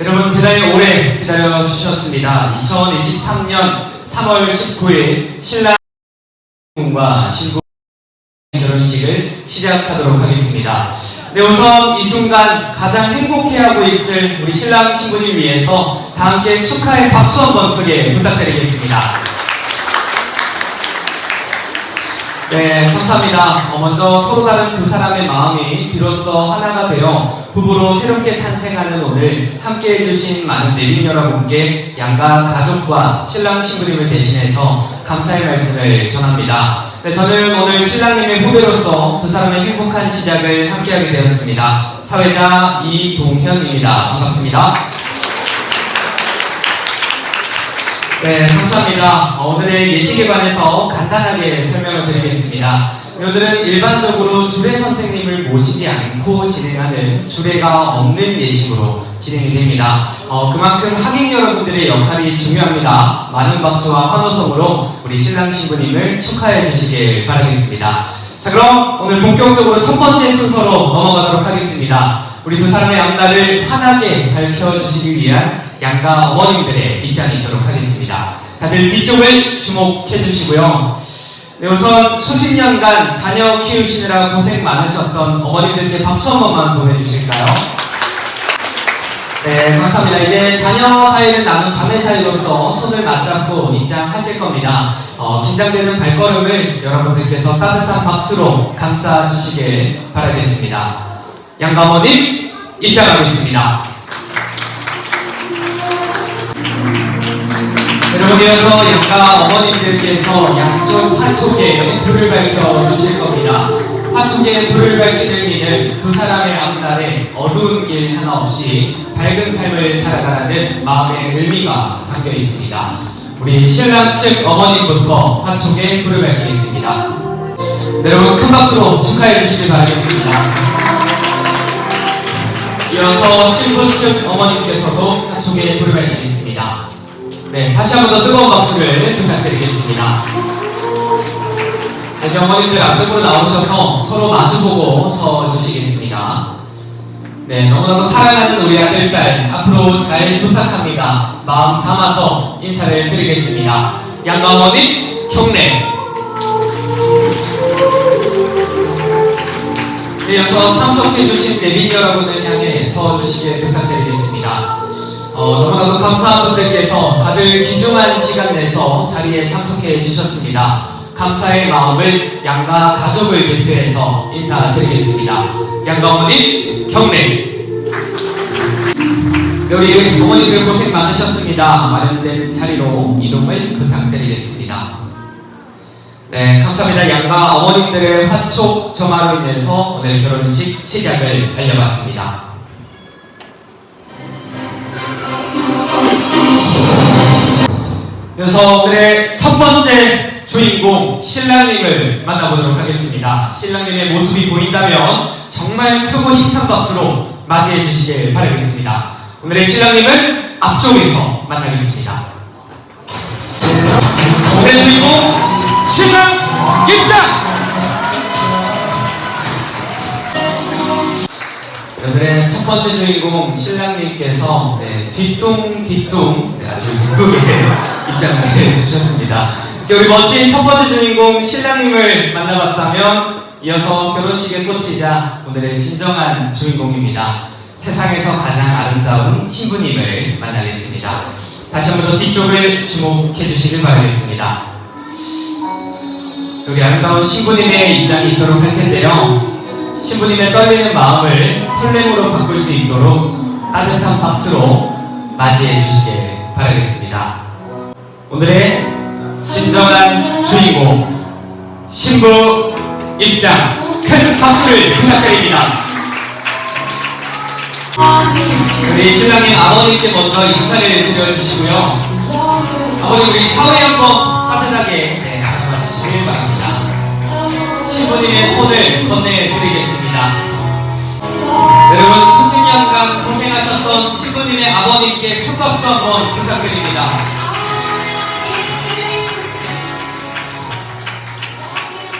여러분 대단히 오래 기다려 주셨습니다. 2023년 3월 19일 신랑과 신부 결혼식을 시작하도록 하겠습니다. 네, 우선 이 순간 가장 행복해하고 있을 우리 신랑 신부님 위해서 다 함께 축하의 박수 한번 크게 부탁드리겠습니다. 네, 감사합니다. 어, 먼저 서로 다른 두 사람의 마음이 비로소 하나가 되어 부부로 새롭게 탄생하는 오늘 함께 해주신 많은 내빈 여러분께 양가 가족과 신랑 신부님을 대신해서 감사의 말씀을 전합니다. 네, 저는 오늘 신랑님의 후배로서 두 사람의 행복한 시작을 함께하게 되었습니다. 사회자 이동현입니다. 반갑습니다. 네, 감사합니다. 어, 오늘의 예식에 관해서 간단하게 설명을 드리겠습니다. 오늘은 일반적으로 주례 선생님을 모시지 않고 진행하는 주례가 없는 예식으로 진행이 됩니다. 어, 그만큼 하객 여러분들의 역할이 중요합니다. 많은 박수와 환호성으로 우리 신랑 신부님을 축하해 주시길 바라겠습니다. 자, 그럼 오늘 본격적으로 첫 번째 순서로 넘어가도록 하겠습니다. 우리 두 사람의 앞날을 환하게 밝혀주시기 위한 양가 어머님들의 입장이 있도록 하겠습니다. 다들 뒤쪽을 주목해 주시고요. 네, 우선 수십 년간 자녀 키우시느라 고생 많으셨던 어머님들께 박수 한 번만 보내주실까요? 네, 감사합니다. 이제 자녀 사이를 나눈 자매 사이로서 손을 맞잡고 입장하실 겁니다. 어, 긴장되는 발걸음을 여러분들께서 따뜻한 박수로 감싸 주시길 바라겠습니다. 양가모님 입장하겠습니다. 여러분 이어서 양가 어머님들께서 양쪽 화촉에 불을 밝혀 주실 겁니다. 화촉에 불을 밝히는 이는 두 사람의 앞날에 어두운 길 하나 없이 밝은 삶을 살아가라는 마음의 의미가 담겨 있습니다. 우리 신랑 측 어머님부터 화촉에 불을 밝히겠습니다. 네, 여러분 큰 박수로 축하해 주시길 바라겠습니다. 이어서 신부 측 어머님께서도 화촉에 불을 밝히겠습니다. 네, 다시 한 번 더 뜨거운 박수를 부탁드리겠습니다. 네, 이제 어머님들 앞쪽으로 나오셔서 서로 마주보고 서 주시겠습니다. 네, 너무너무 사랑하는 우리 아들, 딸, 앞으로 잘 부탁합니다. 마음 담아서 인사를 드리겠습니다. 양가 어머님, 경례. 이어서 참석해주신 내빈 여러분을 향해 서 주시길 부탁드리겠습니다. 어, 너무나도 감사한 분들께서 다들 귀중한 시간 내서 자리에 참석해 주셨습니다. 감사의 마음을 양가 가족을 대표해서 인사드리겠습니다. 양가 어머님 경례. 우리 어머니들 고생 많으셨습니다. 마련된 자리로 이동을 부탁드리겠습니다. 네, 감사합니다. 양가 어머님들의 화촉 점화로 인해서 오늘 결혼식 시작을 알려봤습니다. 그래서 오늘의 첫 번째 주인공 신랑님을 만나보도록 하겠습니다. 신랑님의 모습이 보인다면 정말 크고 힘찬 박수로 맞이해 주시길 바라겠습니다. 오늘의 신랑님은 앞쪽에서 만나겠습니다. 오늘의 주인공 신랑 입장! 오늘의 첫 번째 주인공 신랑님께서 네, 뒤뚱뒤뚱 네, 아주 예쁘게 입장을 해주셨습니다. 우리 멋진 첫 번째 주인공 신랑님을 만나봤다면 이어서 결혼식의 꽃이자 오늘의 진정한 주인공입니다. 세상에서 가장 아름다운 신부님을 만나겠습니다. 다시 한번 더 뒤쪽을 주목해 주시길 바라겠습니다. 여기 아름다운 신부님의 입장이 있도록 할 텐데요. 신부님의 떨리는 마음을 설렘으로 바꿀 수 있도록 따뜻한 박수로 맞이해 주시길 바라겠습니다. 오늘의 진정한 주인공 신부 입장 큰 박수를 부탁드립니다. 우리 신랑님 아버님께 먼저 인사를 드려주시고요. 아버님 우리 사회 한번 따뜻하게 신부님의 손을 건네드리겠습니다. 여러분 수십 년간 고생하셨던 신부님의 아버님께 큰 박수 한번 부탁드립니다.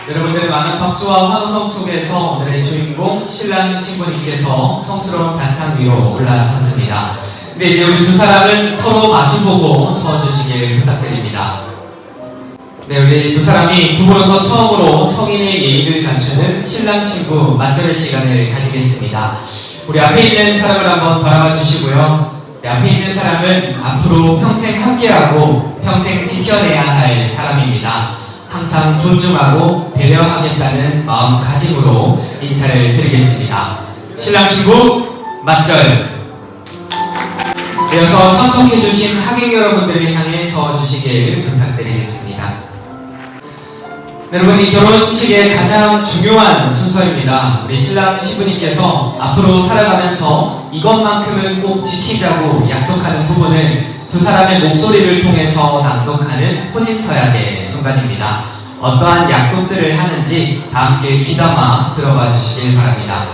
여러분들의 많은 박수와 환호성 속에서 오늘의 주인공 신랑 신부님께서 성스러운 단상 위로 올라섰습니다. 네, 이제 우리 두 사람은 서로 마주보고 서주시길 부탁드립니다. 네, 우리 두 사람이 부부로서 처음으로 성인의 예의를 갖추는 신랑 신부 맞절의 시간을 가지겠습니다. 우리 앞에 있는 사람을 한번 바라봐 주시고요. 네, 앞에 있는 사람은 앞으로 평생 함께하고 평생 지켜내야 할 사람입니다. 항상 존중하고 배려하겠다는 마음가짐으로 인사를 드리겠습니다. 신랑 신부 맞절. 이어서 참석해주신 하객 여러분들을 향해 서주시길 부탁드리겠습니다. 네, 여러분 이 결혼식의 가장 중요한 순서입니다. 우리 신랑 신부님께서 앞으로 살아가면서 이것만큼은 꼭 지키자고 약속하는 부분을 두 사람의 목소리를 통해서 낭독하는 혼인서약의 순간입니다. 어떠한 약속들을 하는지 다 함께 귀담아 들어봐 주시길 바랍니다.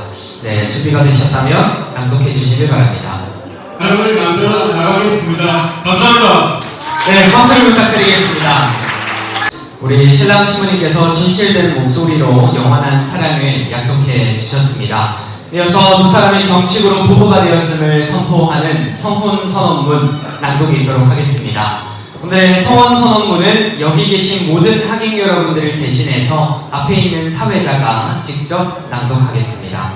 네, 준비가 되셨다면 낭독해 주시길 바랍니다. 사랑을 만들어 나가겠습니다. 감사합니다. 네, 박수를 부탁드리겠습니다. 우리 신랑 신부님께서 진실된 목소리로 영원한 사랑을 약속해 주셨습니다. 이어서 두 사람이 정식으로 부부가 되었음을 선포하는 성혼 선언문 낭독이 있도록 하겠습니다. 오늘 성혼 선언문은 여기 계신 모든 하객 여러분들을 대신해서 앞에 있는 사회자가 직접 낭독하겠습니다.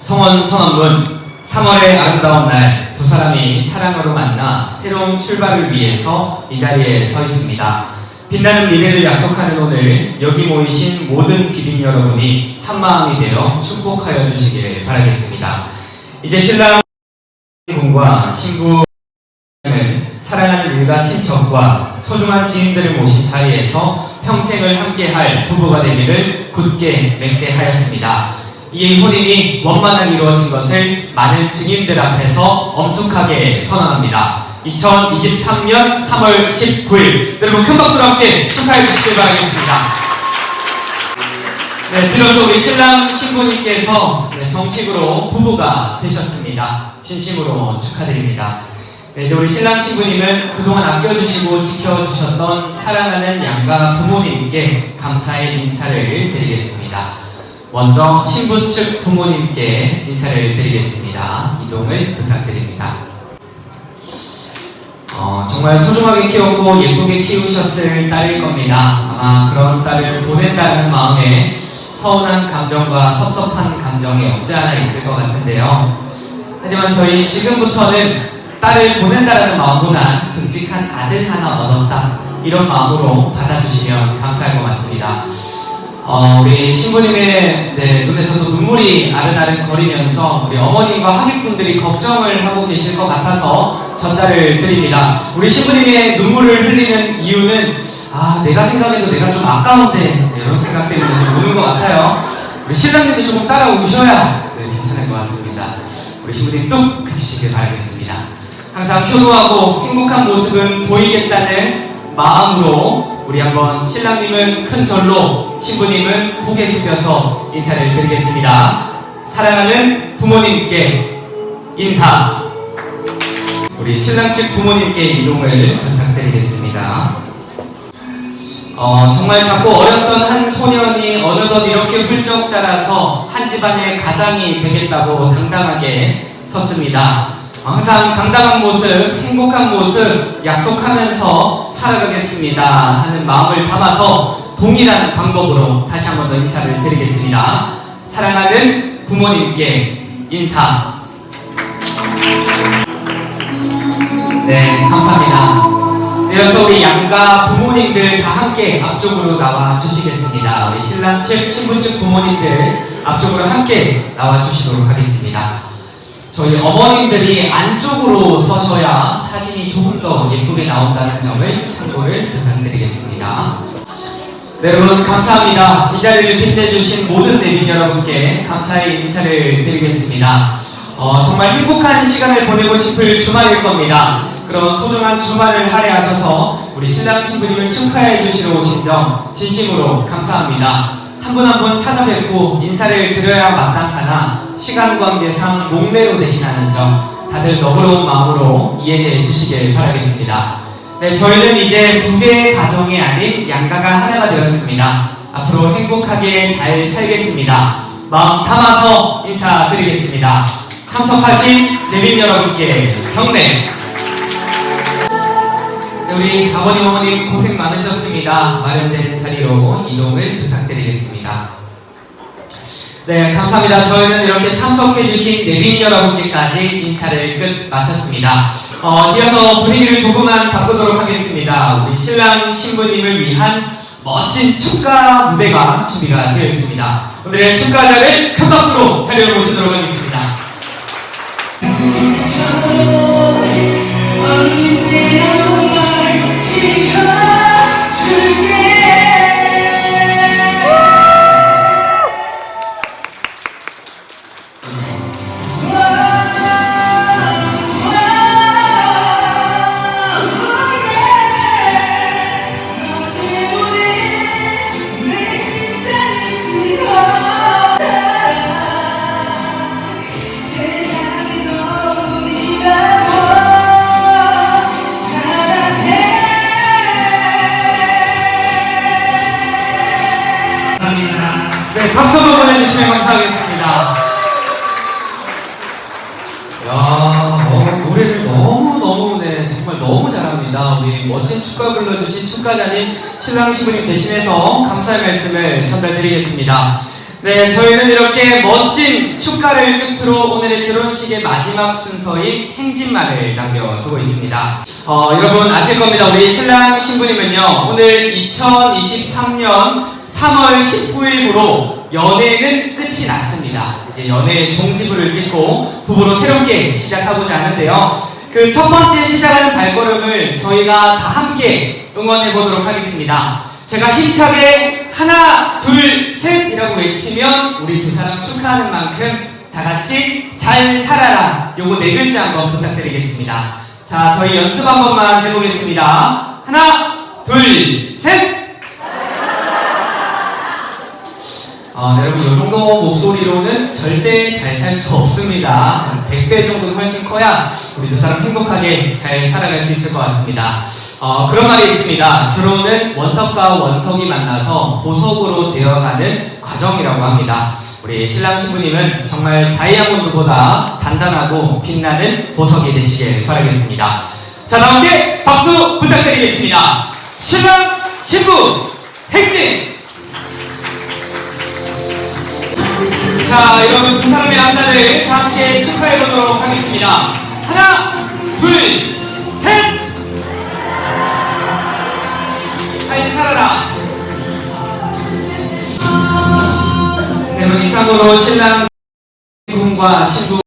성원 선언문 3월의 아름다운 날 두 사람이 사랑으로 만나 새로운 출발을 위해서 이 자리에 서 있습니다. 빛나는 미래를 약속하는 오늘 여기 모이신 모든 귀빈 여러분이 한 마음이 되어 축복하여 주시길 바라겠습니다. 이제 신랑 분과 신부는 사랑하는 일가 친척과 소중한 지인들을 모신 자리에서 평생을 함께할 부부가 되기를 굳게 맹세하였습니다. 이 혼인이 원만하게 이루어진 것을 많은 증인들 앞에서 엄숙하게 선언합니다. 2023년 3월 19일 여러분 큰 박수로 함께 축하해 주시길 바라겠습니다. 네, 비로소 우리 신랑 신부님께서 네, 정식으로 부부가 되셨습니다. 진심으로 축하드립니다. 네, 이제 우리 신랑 신부님은 그동안 아껴주시고 지켜주셨던 사랑하는 양가 부모님께 감사의 인사를 드리겠습니다. 먼저 신부 측 부모님께 인사를 드리겠습니다. 이동을 부탁드립니다. 어, 정말 소중하게 키웠고 예쁘게 키우셨을 딸일 겁니다. 아마 그런 딸을 보낸다는 마음에 서운한 감정과 섭섭한 감정이 없지 않아 있을 것 같은데요. 하지만 저희 지금부터는 딸을 보낸다는 마음보다 듬직한 아들 하나 얻었다. 이런 마음으로 받아주시면 감사할 것 같습니다. 어, 우리 신부님의 네, 눈에서도 눈물이 아른아른 거리면서 우리 어머님과 하객분들이 걱정을 하고 계실 것 같아서 전달을 드립니다. 우리 신부님의 눈물을 흘리는 이유는 아 내가 생각해도 내가 좀 아까운데 네, 이런 생각 때문에 좀 우는 것 같아요. 우리 신랑님도 조금 따라 우셔야 네, 괜찮을 것 같습니다. 우리 신부님 뚝 그치시길 바라겠습니다. 항상 효도하고 행복한 모습은 보이겠다는 마음으로 우리 한번 신랑님은 큰 절로 신부님은 고개 숙여서 인사를 드리겠습니다. 사랑하는 부모님께 인사. 우리 신랑 측 부모님께 이동을 부탁드리겠습니다. 어, 정말 작고 어렸던 한 소년이 어느덧 이렇게 훌쩍 자라서 한 집안의 가장이 되겠다고 당당하게 섰습니다. 항상 당당한 모습, 행복한 모습 약속하면서 살아가겠습니다 하는 마음을 담아서 동일한 방법으로 다시 한 번 더 인사를 드리겠습니다. 사랑하는 부모님께 인사. 네, 감사합니다. 이어서 우리 양가 부모님들 다 함께 앞쪽으로 나와 주시겠습니다. 우리 신랑 측, 신부 측 부모님들 앞쪽으로 함께 나와 주시도록 하겠습니다. 저희 어머님들이 안쪽으로 서셔야 사진이 조금 더 예쁘게 나온다는 점을 참고를 부탁드리겠습니다. 네, 여러분 감사합니다. 이 자리를 빛내주신 모든 내빈 여러분께 감사의 인사를 드리겠습니다. 어, 정말 행복한 시간을 보내고 싶을 주말일 겁니다. 그런 소중한 주말을 할애하셔서 우리 신랑 신부님을 축하해 주시러 오신 점 진심으로 감사합니다. 한 분 한 분 찾아뵙고 인사를 드려야 마땅하나 시간 관계상 목매로 대신하는 점 다들 너그러운 마음으로 이해해 주시길 바라겠습니다. 네, 저희는 이제 두 개의 가정이 아닌 양가가 하나가 되었습니다. 앞으로 행복하게 잘 살겠습니다. 마음 담아서 인사드리겠습니다. 참석하신 내빈 여러분께 경례. 네, 우리 아버님 어머님 고생 많으셨습니다. 마련된 자리로 이동을 부탁드리겠습니다. 네, 감사합니다. 저희는 이렇게 참석해주신 내빈 여러분께까지 인사를 끝 마쳤습니다. 어, 이어서 분위기를 조금만 바꾸도록 하겠습니다. 우리 신랑 신부님을 위한 멋진 축가 무대가 준비가 되어 있습니다. 오늘의 축가자를 큰 박수로 자리로 모시도록 하겠습니다. 네, 박수 한번 보내주시면 감사하겠습니다. 야, 어, 노래를 너무너무, 네, 정말 너무 잘합니다. 우리 멋진 축가 불러주신 축가자님, 신랑 신부님 대신해서 감사의 말씀을 전달드리겠습니다. 네, 저희는 이렇게 멋진 축가를 끝으로 오늘의 결혼식의 마지막 순서인 행진만을 남겨두고 있습니다. 어, 여러분 아실 겁니다. 우리 신랑 신부님은요, 오늘 2023년 3월 19일부로 연애는 끝이 났습니다. 이제 연애 종지부를 찍고 부부로 새롭게 시작하고자 하는데요. 그 첫 번째 시작하는 발걸음을 저희가 다 함께 응원해 보도록 하겠습니다. 제가 힘차게 하나, 둘, 셋이라고 외치면 우리 두 사람 축하하는 만큼 다 같이 잘 살아라. 요거 네 글자 한번 부탁드리겠습니다. 자, 저희 연습 한 번만 해보겠습니다. 하나, 둘, 셋! 아, 네, 여러분, 이 정도 목소리로는 절대 잘 살 수 없습니다. 한 100배 정도는 훨씬 커야 우리 두 사람 행복하게 잘 살아갈 수 있을 것 같습니다. 어, 그런 말이 있습니다. 결혼은 원석과 원석이 만나서 보석으로 되어가는 과정이라고 합니다. 우리 신랑 신부님은 정말 다이아몬드보다 단단하고 빛나는 보석이 되시길 바라겠습니다. 자, 다 함께 박수 부탁드리겠습니다. 신랑 신부 행진! 자, 여러분 두 사람의 앞날을 다 함께 축하해 보도록 하겠습니다. 하나, 둘, 셋! 잘 살아라. 네, 그럼 이상으로 신랑 군과 신부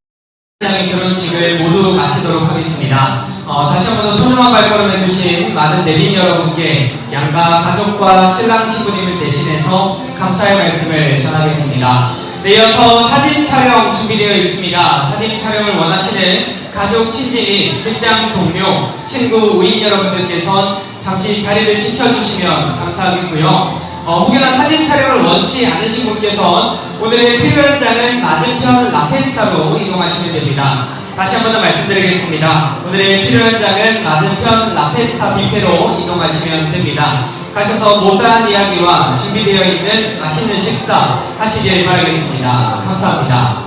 양의 결혼식을 모두 마치도록 하겠습니다. 어, 다시 한 번 더 소중한 발걸음 해주신 많은 내빈 여러분께 양가 가족과 신랑 신부님을 대신해서 감사의 말씀을 전하겠습니다. 네, 이어서 사진 촬영 준비되어 있습니다. 사진 촬영을 원하시는 가족, 친지인, 직장 동료, 친구, 우인 여러분들께선 잠시 자리를 지켜주시면 감사하겠고요. 어, 혹여나 사진 촬영을 원치 않으신 분께선 오늘의 필요한 장은 맞은편 라페스타로 이동하시면 됩니다. 다시 한 번 더 말씀드리겠습니다. 오늘의 필요한 장은 맞은편 라페스타 뷔페로 이동하시면 됩니다. 가셔서 못다한 이야기와 준비되어 있는 맛있는 식사 하시길 바라겠습니다. 감사합니다.